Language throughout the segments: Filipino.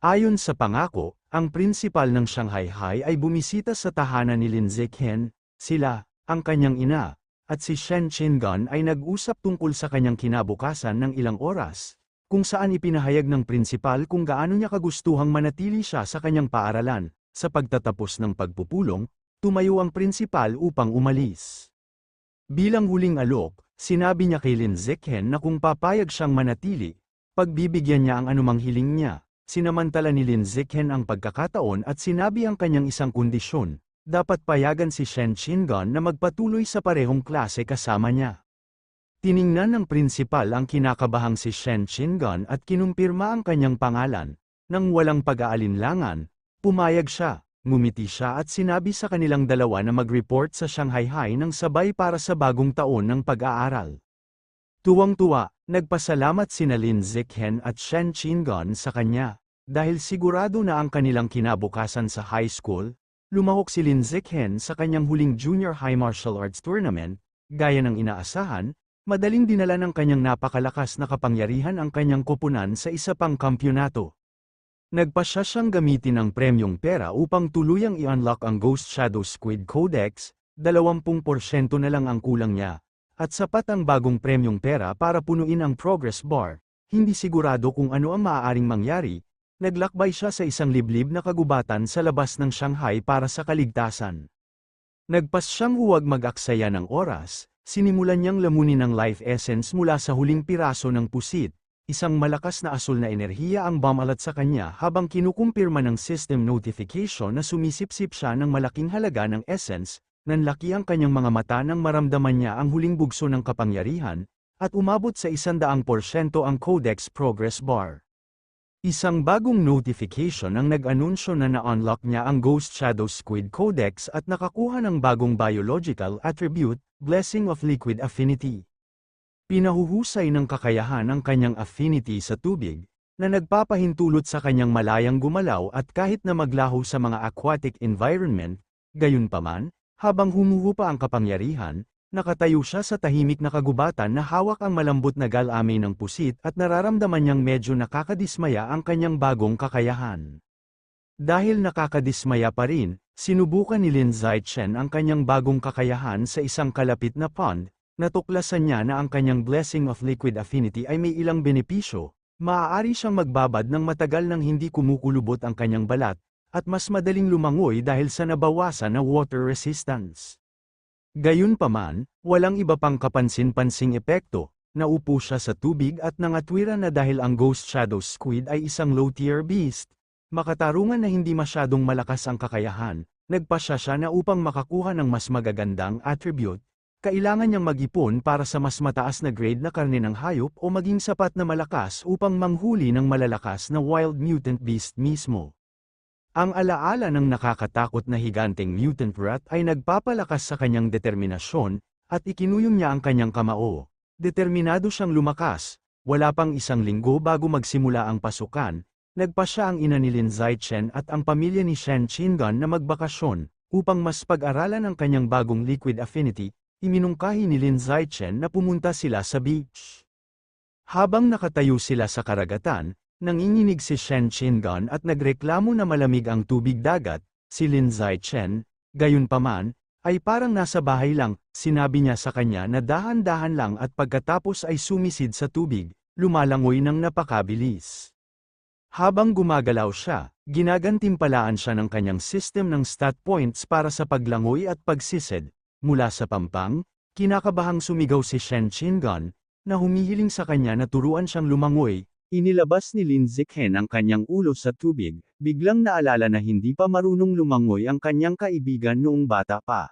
Ayon sa pangako, ang prinsipal ng Shanghai High ay bumisita sa tahanan ni Lin Zikhen, sila, ang kanyang ina, at si Shen Chingan ay nag-usap tungkol sa kanyang kinabukasan ng ilang oras, kung saan ipinahayag ng prinsipal kung gaano niya kagustuhang manatili siya sa kanyang paaralan. Sa pagtatapos ng pagpupulong, tumayo ang prinsipal upang umalis. Bilang huling alok, sinabi niya kay Lin Zikhen na kung papayag siyang manatili, pagbibigyan niya ang anumang hiling niya. Sinamantala ni Lin Zikhen ang pagkakataon at sinabi ang kanyang isang kondisyon, dapat payagan si Shen Chingon na magpatuloy sa parehong klase kasama niya. Tiningnan ng prinsipal ang kinakabahang si Shen Chingon at kinumpirma ang kanyang pangalan. Nang walang pag-aalinlangan, pumayag siya, ngumiti siya at sinabi sa kanilang dalawa na mag-report sa Shanghai High ng sabay para sa bagong taon ng pag-aaral. Tuwang-tuwa, nagpasalamat sina Lin Zikhen at Shen Chingon sa kanya. Dahil sigurado na ang kanilang kinabukasan sa high school, lumahok si Lin Zikhen sa kanyang huling junior high martial arts tournament, gaya ng inaasahan, madaling dinala ng kanyang napakalakas na kapangyarihan ang kanyang koponan sa isa pang kampyonato. Nagpasya siyang gamitin ang premyong pera upang tuluyang i-unlock ang Ghost Shadow Squid Codex, 20% na lang ang kulang niya, at sapat ang bagong premyong pera para punuin ang progress bar, hindi sigurado kung ano ang maaaring mangyari, naglakbay siya sa isang liblib na kagubatan sa labas ng Shanghai para sa kaligtasan. Nagpas siyang huwag mag-aksaya ng oras, sinimulan niyang lamunin ang life essence mula sa huling piraso ng pusit, isang malakas na asul na enerhiya ang bumalat sa kanya habang kinukumpirma ng system notification na sumisipsip siya ng malaking halaga ng essence, nanlaki ang kanyang mga mata nang maramdaman niya ang huling bugso ng kapangyarihan, at umabot sa isandaang porsyento ang Codex Progress Bar. Isang bagong notification ang nag-anunsyo na na-unlock niya ang Ghost Shadow Squid Codex at nakakuha ng bagong biological attribute, Blessing of Liquid Affinity. Pinahuhusay ng kakayahan ang kanyang affinity sa tubig, na nagpapahintulot sa kanyang malayang gumalaw at kahit na maglaho sa mga aquatic environment, gayunpaman, habang humuhupa ang kapangyarihan, Nakatayo siya sa tahimik na kagubatan na hawak ang malambot na galamay ng pusit at nararamdaman niyang medyo nakakadismaya ang kanyang bagong kakayahan. Dahil nakakadismaya pa rin, sinubukan ni Lin Zaichen ang kanyang bagong kakayahan sa isang kalapit na pond, natuklasan niya na ang kanyang blessing of liquid affinity ay may ilang benepisyo, maaari siyang magbabad ng matagal nang hindi kumukulubot ang kanyang balat, at mas madaling lumangoy dahil sa nabawasan na water resistance. Gayunpaman, walang iba pang kapansin-pansing epekto, naupo siya sa tubig at nangatwira na dahil ang Ghost Shadow Squid ay isang low-tier beast, makatarungan na hindi masyadong malakas ang kakayahan, nagpasya siya na upang makakuha ng mas magagandang attribute, kailangan niyang mag-ipon para sa mas mataas na grade na karne ng hayop o maging sapat na malakas upang manghuli ng malalakas na wild mutant beast mismo. Ang alaala ng nakakatakot na higanteng mutant rat ay nagpapalakas sa kanyang determinasyon, at ikinuyong niya ang kanyang kamao. Determinado siyang lumakas, wala pang isang linggo bago magsimula ang pasukan, nagpa siya ang ina ni Lin Zaichen at ang pamilya ni Shen Chingan na magbakasyon, upang mas pag-aralan ang kanyang bagong liquid affinity, iminungkahi ni Lin Zaichen na pumunta sila sa beach. Habang nakatayo sila sa karagatan, Nanginginig si Shen Chingan at nagreklamo na malamig ang tubig dagat, si Lin Zaichen, gayunpaman, ay parang nasa bahay lang, sinabi niya sa kanya na dahan-dahan lang at pagkatapos ay sumisid sa tubig, lumalangoy ng napakabilis. Habang gumagalaw siya, ginagantimpalaan siya ng kanyang system ng stat points para sa paglangoy at pagsisid, mula sa pampang, kinakabahang sumigaw si Shen Chingan, na humihiling sa kanya na turuan siyang lumangoy, Inilabas ni Lin Zikhen ang kanyang ulo sa tubig, biglang naalala na hindi pa marunong lumangoy ang kanyang kaibigan noong bata pa.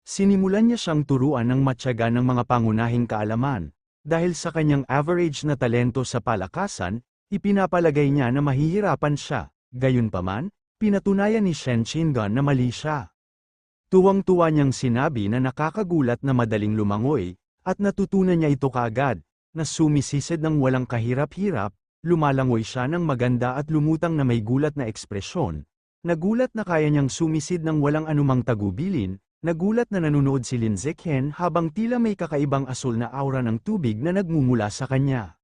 Sinimulan niya siyang turuan ng matyaga ng mga pangunahing kaalaman. Dahil sa kanyang average na talento sa palakasan, ipinapalagay niya na mahihirapan siya. Gayunpaman, pinatunayan ni Shen Chingan na mali siya. Tuwang-tuwa niyang sinabi na nakakagulat na madaling lumangoy, at natutunan niya ito kaagad, na sumisisid ng walang kahirap-hirap, lumalangoy siya ng maganda at lumutang na may gulat na ekspresyon. Nagulat na kaya niyang sumisid ng walang anumang tagubilin, nagulat na nanunood si Lin Zekhen habang tila may kakaibang asul na aura ng tubig na nagmumula sa kanya.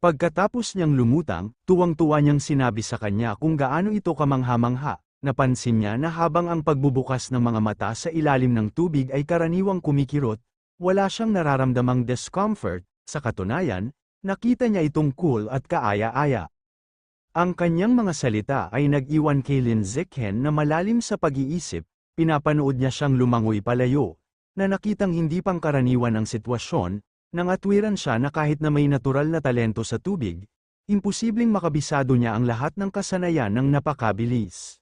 Pagkatapos niyang lumutang, tuwang-tuwa niyang sinabi sa kanya kung gaano ito kamangha-mangha. Napansin niya na habang ang pagbubukas ng mga mata sa ilalim ng tubig ay karaniwang kumikirot, wala siyang nararamdamang discomfort, sa katunayan, nakita niya itong cool at kaaya-aya. Ang kanyang mga salita ay nag-iwan kay Lin Zikhen na malalim sa pag-iisip, pinapanood niya siyang lumangoy palayo, na nakitang hindi pangkaraniwan ang sitwasyon, nang atwiran siya na kahit na may natural na talento sa tubig, imposibleng makabisado niya ang lahat ng kasanayan ng napakabilis.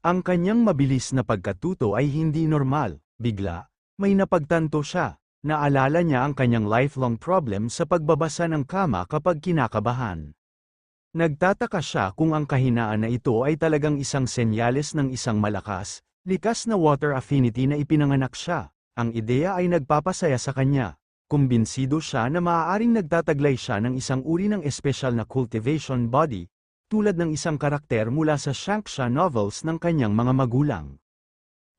Ang kanyang mabilis na pagkatuto ay hindi normal, bigla, may napagtanto siya, naalala niya ang kanyang lifelong problem sa pagbabasa ng kama kapag kinakabahan. Nagtataka siya kung ang kahinaan na ito ay talagang isang senyales ng isang malakas, likas na water affinity na ipinanganak siya, ang ideya ay nagpapasaya sa kanya, kumbinsido siya na maaaring nagtataglay siya ng isang uri ng espesyal na cultivation body, tulad ng isang karakter mula sa Shanksha novels ng kanyang mga magulang.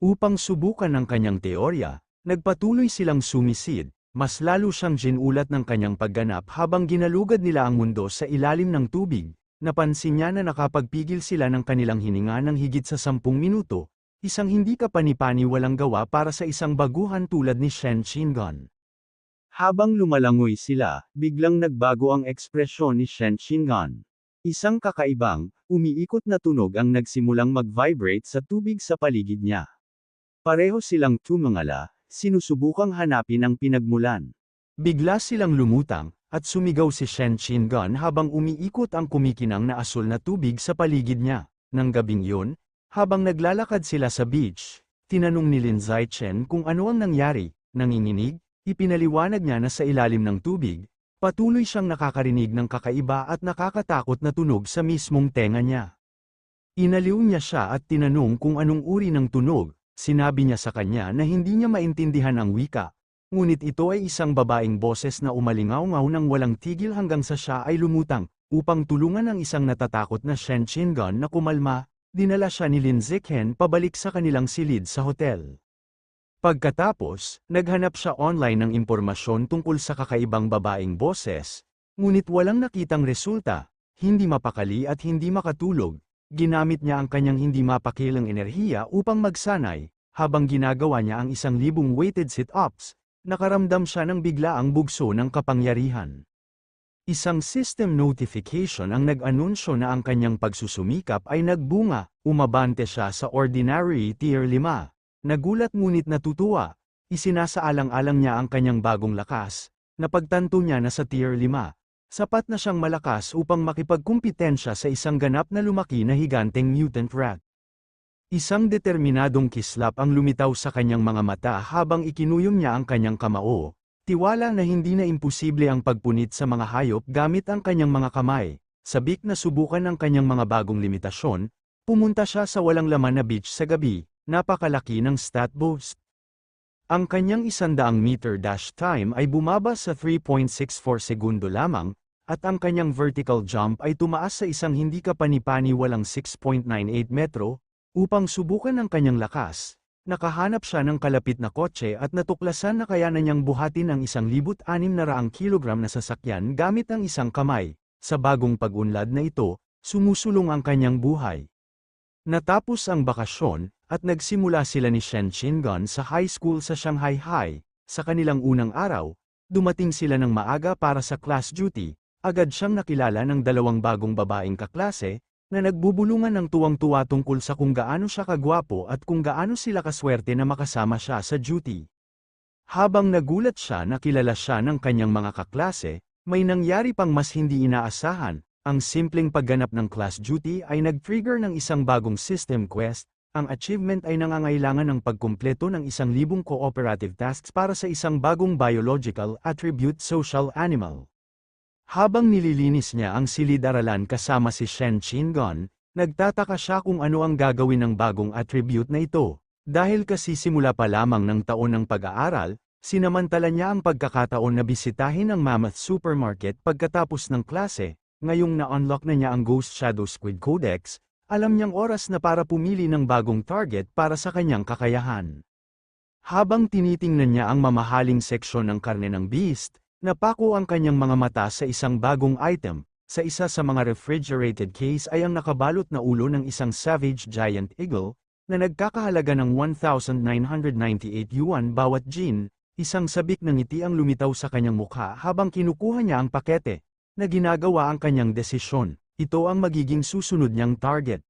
Upang subukan ang kanyang teorya, nagpatuloy silang sumisid, mas lalo siyang ginulat ng kanyang pagganap habang ginalugad nila ang mundo sa ilalim ng tubig, napansin niya na nakapagpigil sila ng kanilang hininga ng higit sa sampung minuto, isang hindi kapanipani walang gawa para sa isang baguhan tulad ni Shen Shingon. Habang lumalangoy sila, biglang nagbago ang ekspresyon ni Shen Shingon. Isang kakaibang, umiikot na tunog ang nagsimulang mag-vibrate sa tubig sa paligid niya. Pareho silang tumangala, sinusubukang hanapin ang pinagmulan. Bigla silang lumutang, at sumigaw si Shen Shingon habang umiikot ang kumikinang na asul na tubig sa paligid niya. Nang gabing yun, habang naglalakad sila sa beach, tinanong ni Lin Zaichen kung ano ang nangyari, nanginginig, Ipinaliwanag niya na sa ilalim ng tubig, patuloy siyang nakakarinig ng kakaiba at nakakatakot na tunog sa mismong tenga niya. Inaliw niya siya at tinanong kung anong uri ng tunog, sinabi niya sa kanya na hindi niya maintindihan ang wika, ngunit ito ay isang babaeng boses na umalingaw-ngaw ng walang tigil hanggang sa siya ay lumutang, upang tulungan ang isang natatakot na Shen Chingon na kumalma, dinala siya ni Lin Zikhen pabalik sa kanilang silid sa hotel. Pagkatapos, naghanap siya online ng impormasyon tungkol sa kakaibang babaeng boses, ngunit walang nakitang resulta, hindi mapakali at hindi makatulog, ginamit niya ang kanyang hindi mapakilang enerhiya upang magsanay, habang ginagawa niya ang isang libong weighted sit-ups, nakaramdam siya ng biglaang bugso ng kapangyarihan. Isang system notification ang nag-anunsyo na ang kanyang pagsusumikap ay nagbunga, umabante siya sa ordinary tier 5. Nagulat ngunit natutuwa, isinasaalang-alang niya ang kanyang bagong lakas, napagtanto niya na sa tier 5, sapat na siyang malakas upang makipagkumpetensya sa isang ganap na lumaki na higanteng mutant rat. Isang determinadong kislap ang lumitaw sa kanyang mga mata habang ikinuyom niya ang kanyang kamao, tiwala na hindi na imposible ang pagpunit sa mga hayop gamit ang kanyang mga kamay. Sabik na subukan ang kanyang mga bagong limitasyon, pumunta siya sa walang laman na beach sa gabi, Napakalaki ng stat boost. Ang kanyang isandaang meter dash time ay bumaba sa 3.64 segundo lamang, at ang kanyang vertical jump ay tumaas sa isang hindi kapanipani walang 6.98 metro, upang subukan ang kanyang lakas. Nakahanap siya ng kalapit na kotse at natuklasan na kaya na niyang buhatin ang 1,600 kilogram na sasakyan gamit ang isang kamay. Sa bagong pag-unlad na ito, sumusulong ang kanyang buhay. Natapos ang bakasyon, at nagsimula sila ni Shen Chingon sa high school sa Shanghai High. Sa kanilang unang araw, dumating sila ng maaga para sa class duty, agad siyang nakilala ng dalawang bagong babaeng kaklase, na nagbubulungan ng tuwang-tuwa tungkol sa kung gaano siya kagwapo at kung gaano sila kaswerte na makasama siya sa duty. Habang nagulat siya na kilala siya ng kanyang mga kaklase, may nangyari pang mas hindi inaasahan, ang simpleng pagganap ng class duty ay nag-trigger ng isang bagong system quest, ang achievement ay nangangailangan ng pagkumpleto ng isang libong cooperative tasks para sa isang bagong biological attribute social animal. Habang nililinis niya ang silid-aralan kasama si Shen Chingon, nagtataka siya kung ano ang gagawin ng bagong attribute na ito. Dahil kasi simula pa lamang ng taon ng pag-aaral, sinamantala niya ang pagkakataon na bisitahin ang Mammoth Supermarket pagkatapos ng klase, Ngayong na-unlock na niya ang Ghost Shadow Squid Codex, alam niyang oras na para pumili ng bagong target para sa kanyang kakayahan. Habang tinitingnan niya ang mamahaling seksyon ng karne ng beast, Napako ang kanyang mga mata sa isang bagong item. Sa isa sa mga refrigerated case ay ang nakabalot na ulo ng isang savage giant eagle, na nagkakahalaga ng 1,998 yuan bawat gin, isang sabik ng ngiti ang lumitaw sa kanyang mukha habang kinukuha niya ang pakete, na ginagawa ang kanyang desisyon. Ito ang magiging susunod niyang target.